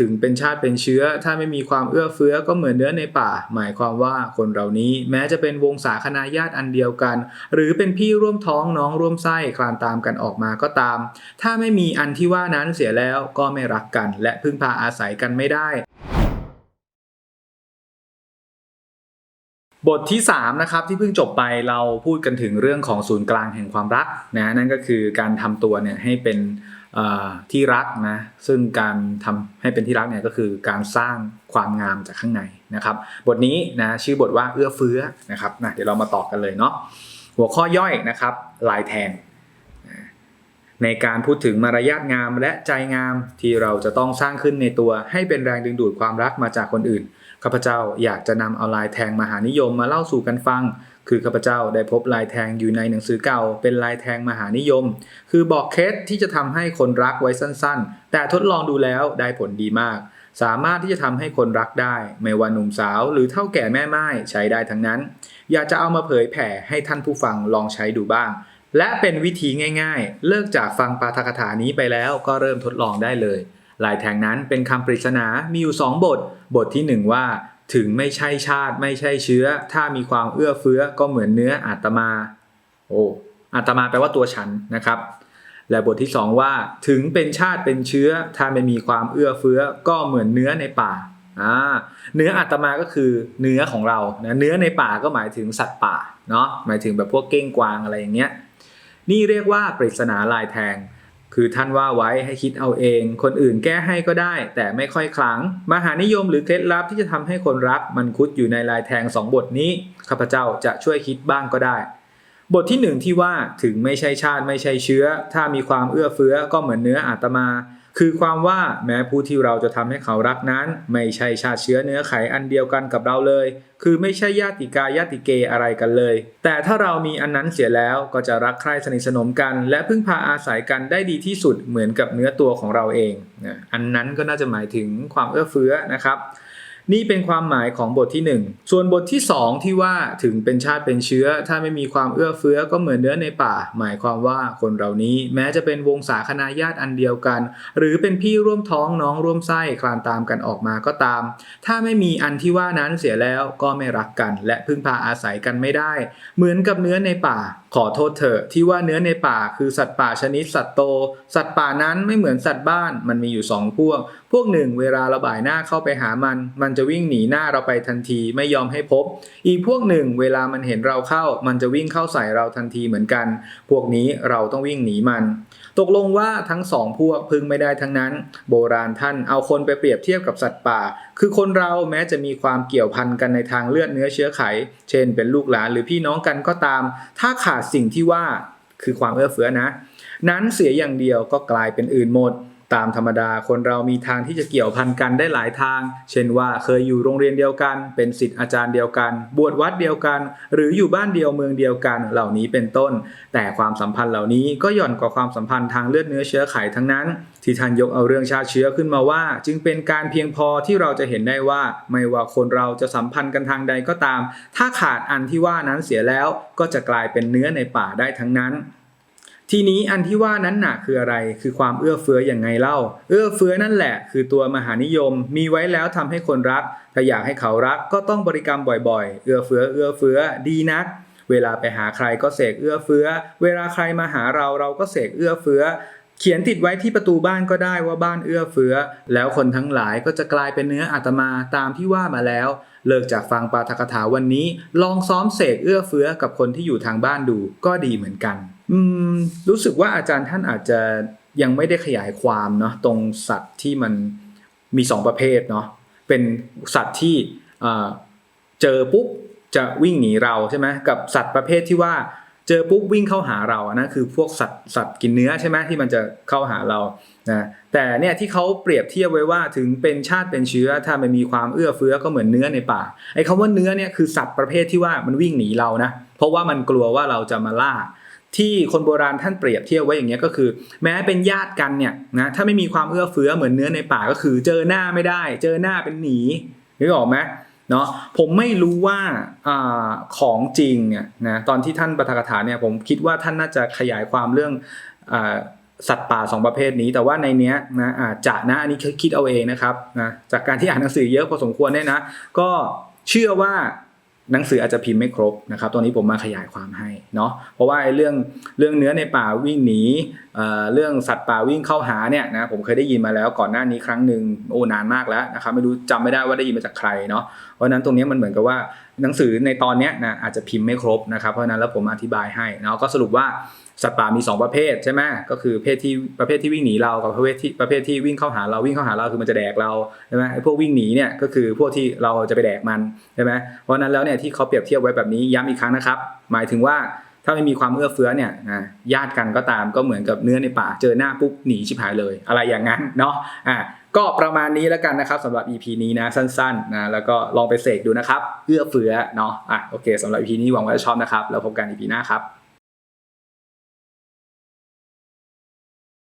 ถึงเป็นชาติเป็นเชื้อ ถ้าไม่มีความเอื้อเฟื้อก็เหมือนเนื้อในป่า หมายความว่าคนเหล่านี้ แม้จะเป็นวงศาคณาญาติอันเดียวกัน หรือเป็นพี่ร่วมท้องน้องร่วมไส้คลานตามกันออกมาก็ตาม ถ้าไม่มีอันที่ว่านั้นเสียแล้วก็ไม่รักกัน และพึ่งพาอาศัยกันไม่ได้บทที่3นะครับที่เพิ่งจบไปเราพูดกันถึงเรื่องของศูนย์กลางแห่งความรักนะนั่นก็คือการทำตัวเนี่ยให้เป็น ที่รักนะซึ่งการทำให้เป็นที่รักเนี่ยก็คือการสร้างความงามจากข้างในนะครับบทนี้นะชื่อบทว่าเอื้อเฟื้อนะครับนะเดี๋ยวเรามาต่อกันเลยเนาะหัวข้อย่อยนะครับลายแทง ในการพูดถึงมารยาทงามและใจงามที่เราจะต้องสร้างขึ้นในตัวให้เป็นแรงดึงดูดความรักมาจากคนอื่นข้าพเจ้าอยากจะนำเอาลายแทงมหานิยมมาเล่าสู่กันฟัง คือข้าพเจ้าได้พบลายแทงอยู่ในหนังสือเก่า เป็นลายแทงมหานิยม คือบอกเคสที่จะทำให้คนรักไว้สั้นๆ แต่ทดลองดูแล้วได้ผลดีมาก สามารถที่จะทำให้คนรักได้ ไม่ว่าหนุ่มสาวหรือเท่าแก่แม่ไม้ใช้ได้ทั้งนั้น อยากจะเอามาเผยแผ่ให้ท่านผู้ฟังลองใช้ดูบ้าง และเป็นวิธีง่าย ๆ เลิกจากฟังปาฐกถานี้ไปแล้วก็เริ่มทดลองได้เลยลายแทงนั้นเป็นคำปริศนา มีอยู่ 2 บท บททีหนึ่1 ว่า ถึงไม่ใช่ชาติไม่ใช่เชื้อ ถ้ามีความเอื้อเฟื้อก็เหมือนเนื้ออาตมา โอ้อาตมาแปลว่าตัวฉันนะครับ และบทที่ 2 ว่าถึงเป็นชาติเป็นเชื้อ ถ้าไม่มีความเอื้อเฟื้อก็เหมือนเนื้อในป่าอ่าเนื้ออาตมาก็คือเนื้อของเรานะเนื้อในป่าก็หมายถึงสัตว์ป่าเนาะหมายถึงแบบพวกเก้งกวางอะไรอย่างเงี้ยนี่เรียกว่าปริศนาลายแทง คือท่านว่าไว้ให้คิดเอาเอง คนอื่นแก้ให้ก็ได้ แต่ไม่ค่อยคลัง มหานิยมหรือเคล็ดลับที่จะทำให้คนรัก มันคุดอยู่ในลายแทงสองบทนี้ข้าพเจ้าจะช่วยคิดบ้างก็ได้ บทที่หนึ่งที่ว่าถึงไม่ใช่ชาติไม่ใช่เชื้อ ถ้ามีความเอื้อเฟื้อก็เหมือนเนื้ออาตมา คือความว่าแม้ผู้ที่เราจะทำให้เขารักนั้น ไม่ใช่ชาติเชื้อเนื้อไขอันเดียวกันกับเราเลย คือไม่ใช่ญาติกายาติเกอะไรกันเลย แต่ถ้าเรามีอันนั้นเสียแล้วก็จะรักใคร่สนิทสนมกัน และพึ่งพาอาศัยกันได้ดีที่สุดเหมือนกับเนื้อตัวของเราเอง อันนั้นก็น่าจะหมายถึงความเอื้อเฟื้อนะครับ นี่เป็นความหมายของบทที่ 1 ส่วนบทที่ 2 ที่ว่าถึงเป็นชาติเป็นเชื้อ ถ้าไม่มีความเอื้อเฟื้อก็เหมือนเนื้อในป่า หมายความว่าคนเหล่านี้แม้จะเป็นวงศาคณาญาติอันเดียวกัน หรือเป็นพี่ร่วมท้องน้องร่วมไส้คลานตามกันออกมาก็ตาม ถ้าไม่มีอันที่ว่านั้นเสียแล้วก็ไม่รักกัน และพึ่งพาอาศัยกันไม่ได้ เหมือนกับเนื้อในป่า ขอโทษเถอะที่ว่าเนื้อในป่าคือสัตว์ป่าชนิดสัตว์โต สัตว์ป่านั้นไม่เหมือนสัตว์บ้าน มันมีอยู่สองพวก พวกหนึ่งเวลาราบ่ายหน้าเข้าไปหามันมันจะวิ่งหนีหน้าเราไปทันทีไม่ยอมให้พบ อีกพวกหนึ่งเวลามันเห็นเราเข้า มันจะวิ่งเข้าใส่เราทันทีเหมือนกัน พวกนี้เราต้องวิ่งหนีมัน ตกลงว่าทั้งสองพวกพึงไม่ได้ทั้งนั้น โบราณท่านเอาคนไปเปรียบเทียบกับสัตว์ป่า คือคนเราแม้จะมีความเกี่ยวพันกันในทางเลือดเนื้อเชื้อไข เช่น เป็นลูกหลานหรือพี่น้องกันก็ตาม ถ้าขาดสิ่งที่ว่าคือความเอื้อเฟื้อนะ นั้นเสียอย่างเดียวก็กลายเป็นอื่นหมด ตามธรรมดาคนเรามีทางที่จะเกี่ยวพันกันได้หลายทาง เช่นว่าเคยอยู่โรงเรียนเดียวกัน เป็นศิษย์อาจารย์เดียวกัน บวชวัดเดียวกัน หรืออยู่บ้านเดียวเมืองเดียวกันเหล่านี้เป็นต้น แต่ความสัมพันธ์เหล่านี้ก็หย่อนกว่าความสัมพันธ์ทางเลือดเนื้อเชื้อไขทั้งนั้น ที่ท่านยกเอาเรื่องชาติเชื้อขึ้นมาว่า จึงเป็นการเพียงพอที่เราจะเห็นได้ว่า ไม่ว่าคนเราจะสัมพันธ์กันทางใดก็ตาม ถ้าขาดอันที่ว่านั้นเสียแล้วก็จะกลายเป็นเนื้อในป่าได้ทั้งนั้น ทีนี้อันที่ว่านั้นหนักคืออะไร คือความเอื้อเฟื้ออย่างไงเล่า เอื้อเฟื้อนั่นแหละ คือตัวมหานิยม มีไว้แล้วทำให้คนรัก ถ้าอยากให้เขารักก็ต้องบริกรรมบ่อยๆ เอื้อเฟื้อเอื้อเฟื้อดีนัก เวลาไปหาใครก็เสกเอื้อเฟื้อ เวลาใครมาหาเราเราก็เสกเอื้อเฟื้อ เขียนติดไว้ที่ประตูบ้านก็ได้ว่าบ้านเอื้อเฟื้อ แล้วคนทั้งหลายก็จะกลายเป็นเนื้ออาตมาตามที่ว่ามาแล้ว เลิกจากฟังปาฐกถาวันนี้ ลองซ้อมเสกเอื้อเฟื้อกับคนที่อยู่ทางบ้านดูก็ดีเหมือนกัน อืม รู้สึกว่าอาจารย์ท่านอาจจะยังไม่ได้ขยายความเนาะตรงสัตว์ที่มันมีสองประเภทเนาะเป็นสัตว์ที่เจอปุ๊บจะวิ่งหนีเราใช่ไหมกับสัตว์ประเภทที่ว่าเจอปุ๊บวิ่งเข้าหาเราอันนั้นคือพวกสัตว์สัตว์กินเนื้อใช่ไหมที่มันจะเข้าหาเรานะแต่เนี่ยที่เขาเปรียบเทียบไว้ว่าถึงเป็นชาติเป็นเชื้อถ้ามันมีความเอื้อเฟื้อก็เหมือนเนื้อในป่าไอ้คำว่าเนื้อเนี่ยคือสัตว์ประเภทที่ว่ามันวิ่งหนีเรานะเพราะว่ามันกลัวว่าเราจะมาล่า ที่คนโบราณท่านเปรียบเทียบไว้อย่างเงี้ยก็คือ แม้เป็นญาติกันเนี่ยนะถ้าไม่มีความเอื้อเฟื้อเหมือนเนื้อในป่าก็คือเจอหน้าไม่ได้ เจอหน้าเป็นหนีนึกออกไหมเนาะผมไม่รู้ว่าอของจริงเนี่ยนะตอนที่ท่านปฐกถาเนี่ยผมคิดว่าท่านน่าจะขยายความเรื่องอสัตว์ป่าสองประเภทนี้ แต่ว่าในเนี้ยนะอาจจะนะอันนี้คิดเอาเองนะครับนะจากการที่อ่านหนังสือเยอะพอสมควรเนี่ยนะ ก็เชื่อว่า หนังสืออาจจะพิมพ์ไม่ครบนะครับตรงนี้ผมมาขยายความให้เนาะเพราะว่าไอ้เรื่องเรื่องเนื้อในป่าวิ่งหนี เรื่องสัตว์ป่าวิ่งเข้าหาเนี่ยนะผมเคยได้ยินมาแล้วก่อนหน้านี้ครั้งหนึ่งโอ้นานมากแล้วนะครับไม่รู้จำไม่ได้ว่าได้ยินมาจากใครเนาะเพราะนั้นตรงนี้มันเหมือนกับว่าหนังสือในตอนเนี้ยนะอาจจะพิมพ์ไม่ครบนะครับเพราะนั้นแล้วผมอธิบายให้เนาะก็สรุปว่าสัตว์ป่ามี 2 ประเภทใช่ไหมก็คือเภทที่ประเภทที่วิ่งหนีเรากับประเภทที่ประเภทที่วิ่งเข้าหาเราวิ่งเข้าหาเราคือมันจะแดกเราใช่ไหมไอ้พวกวิ่งหนีเนี่ยก็คือพวกที่เราจะไปแดกมันใช่ไหมเพราะฉะนั้นแล้วเนี่ยที่เขาเปรียบเทียบไว้แบบนี้ย้ำอีกครั้งนะครับ หมายถึงว่า ถ้าไม่มีความเอื้อเฟื้อเนี่ยนะญาติกันก็ตามก็เหมือนกับเนื้อในป่า เจอหน้าปุ๊บหนีชิบหายเลย อะไรอย่างนั้นเนาะอะก็ประมาณนี้แล้วกันนะครับสำหรับ EP นี้นะสั้นๆนะแล้วก็ลองไปเสกดูนะครับ เอื้อเฟื้อเนาะอะโอเคสำหรับ EP นี้หวังว่าจะชอบนะครับ แล้วพบกัน EP หน้าครับ